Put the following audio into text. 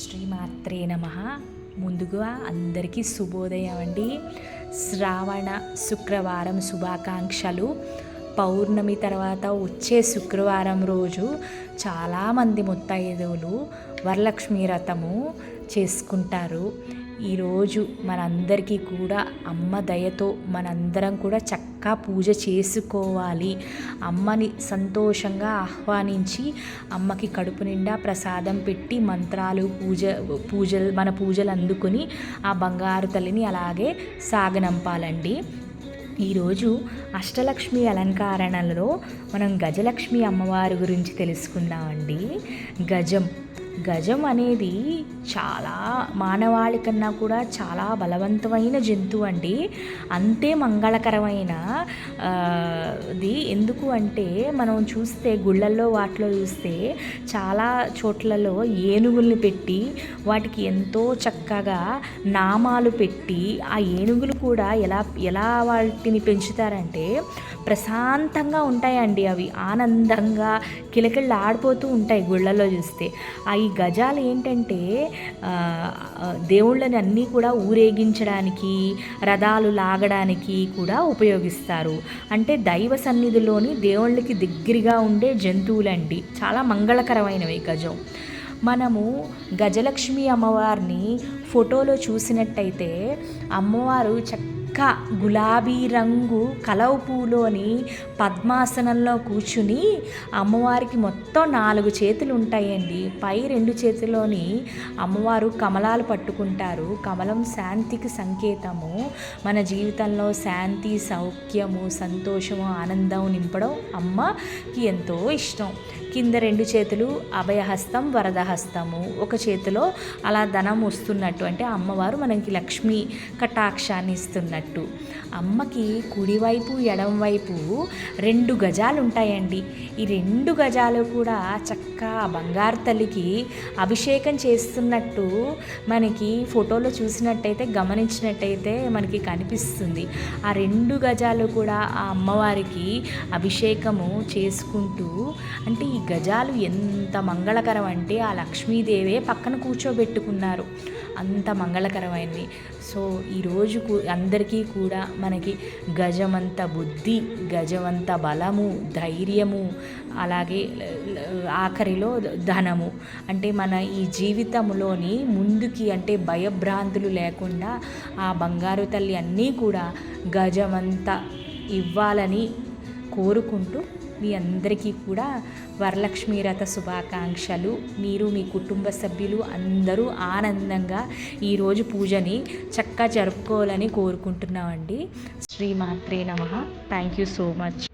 శ్రీమాత్రే నమ. ముందుగా అందరికీ శుభోదయం అండి శ్రావణ శుక్రవారం శుభాకాంక్షలు. పౌర్ణమి తర్వాత వచ్చే శుక్రవారం రోజు చాలామంది ముత్తైదువులు వరలక్ష్మి రథము చేసుకుంటారు. ఈరోజు మనందరికీ కూడా అమ్మ దయతో మనందరం కూడా చక్కగా పూజ చేసుకోవాలి. అమ్మని సంతోషంగా ఆహ్వానించి అమ్మకి కడుపు నిండా ప్రసాదం పెట్టి మంత్రాలు పూజ పూజలు మన పూజలు అందుకుని ఆ బంగారు తల్లిని అలాగే సాగనంపాలండి. ఈరోజు అష్టలక్ష్మి అలంకరణలో మనం గజలక్ష్మి అమ్మవారి గురించి తెలుసుకుందామండి. గజం గజం అనేది చాలా మానవాళి కన్నా కూడా చాలా బలవంతమైన జంతువు అండి. అంతే మంగళకరమైన ఇది ఎందుకు అంటే మనం చూస్తే గుళ్ళల్లో వాటిలో చూస్తే చాలా చోట్లలో ఏనుగుల్ని పెట్టి వాటికి ఎంతో చక్కగా నామాలు పెట్టి ఆ ఏనుగులు కూడా ఎలా ఎలా వాటిని పెంచుతారంటే ప్రశాంతంగా ఉంటాయండి అవి. ఆనందంగా కిలకిళ్ళు ఆడిపోతూ ఉంటాయి గుళ్ళల్లో చూస్తే. ఆ ఈ గజాలు ఏంటంటే దేవుళ్ళని అన్నీ కూడా ఊరేగించడానికి రథాలు లాగడానికి కూడా ఉపయోగిస్తారు. అంటే దైవ సన్నిధిలోని దేవుళ్ళకి దగ్గరగా ఉండే జంతువులండి. చాలా మంగళకరమైనవి గజం. మనము గజలక్ష్మి అమ్మవారిని ఫోటోలో చూసినట్టయితే అమ్మవారు చక్క గులాబీ రంగు కలవ పూలోని పద్మాసనంలో కూర్చుని అమ్మవారికి మొత్తం నాలుగు చేతులు ఉంటాయండి. పై రెండు చేతిలోని అమ్మవారు కమలాలు పట్టుకుంటారు. కమలం శాంతికి సంకేతము. మన జీవితంలో శాంతి సౌఖ్యము సంతోషము ఆనందం నింపడం అమ్మకి ఎంతో ఇష్టం. కింద రెండు చేతులు అభయహస్తం వరదహస్తము. ఒక చేతిలో అలా ధనం వస్తున్నట్టు అంటే అమ్మవారు మనకి లక్ష్మీ కటాక్షాన్ని ఇస్తున్నట్టు. అమ్మకి కుడివైపు ఎడంవైపు రెండు గజాలు ఉంటాయండి ఈ రెండు గజాలు కూడా చక్కగా బంగారు తల్లికి అభిషేకం చేస్తున్నట్టు మనకి ఫోటోలో చూసినట్టయితే గమనించినట్టయితే మనకి కనిపిస్తుంది. ఆ రెండు గజాలు కూడా ఆ అమ్మవారికి అభిషేకము చేసుకుంటూ అంటే ఈ గజాలు ఎంత మంగళకరం అంటే ఆ లక్ష్మీదేవే పక్కన కూర్చోబెట్టుకున్నారు. అంత మంగళకరమైంది. సో ఈరోజు కూ- అందరికీ కూడా మనకి గజమంత బుద్ధి గజమంత బలము ధైర్యము అలాగే ఆఖరిలో ధనము. అంటే మన ఈ జీవితంలోని ముందుకి అంటే భయభ్రాంతులు లేకుండా ఆ బంగారు తల్లి అన్నీ కూడా గజమంత ఇవ్వాలని కోరుకుంటూ మీ అందరికీ కూడా వరలక్ష్మి రథ శుభాకాంక్షలు. మీరు మీ కుటుంబ సభ్యులు అందరూ ఆనందంగా ఈరోజు పూజని చక్కగా జరుపుకోవాలని కోరుకుంటున్నామండి. శ్రీమాత్రే నమ. Thank you so much